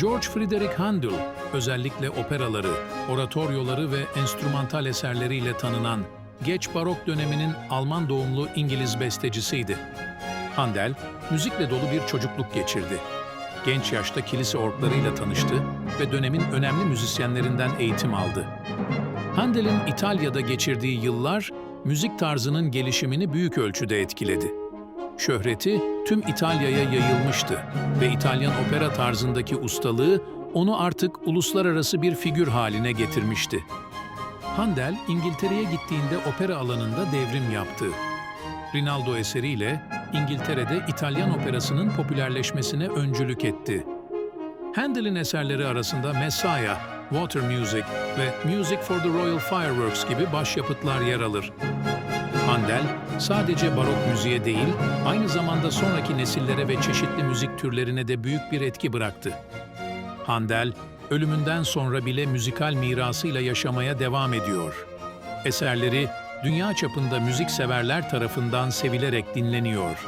George Friedrich Handel, özellikle operaları, oratoryoları ve enstrümantal eserleriyle tanınan geç barok döneminin Alman doğumlu İngiliz bestecisiydi. Handel, müzikle dolu bir çocukluk geçirdi. Genç yaşta kilise orklarıyla tanıştı ve dönemin önemli müzisyenlerinden eğitim aldı. Handel'in İtalya'da geçirdiği yıllar müzik tarzının gelişimini büyük ölçüde etkiledi. Şöhreti tüm İtalya'ya yayılmıştı ve İtalyan opera tarzındaki ustalığı onu artık uluslararası bir figür haline getirmişti. Handel, İngiltere'ye gittiğinde opera alanında devrim yaptı. Rinaldo eseriyle İngiltere'de İtalyan operasının popülerleşmesine öncülük etti. Handel'in eserleri arasında Messiah, Water Music ve Music for the Royal Fireworks gibi başyapıtlar yer alır. Handel, sadece barok müziğe değil, aynı zamanda sonraki nesillere ve çeşitli müzik türlerine de büyük bir etki bıraktı. Handel, ölümünden sonra bile müzikal mirasıyla yaşamaya devam ediyor. Eserleri dünya çapında müzik severler tarafından sevilerek dinleniyor.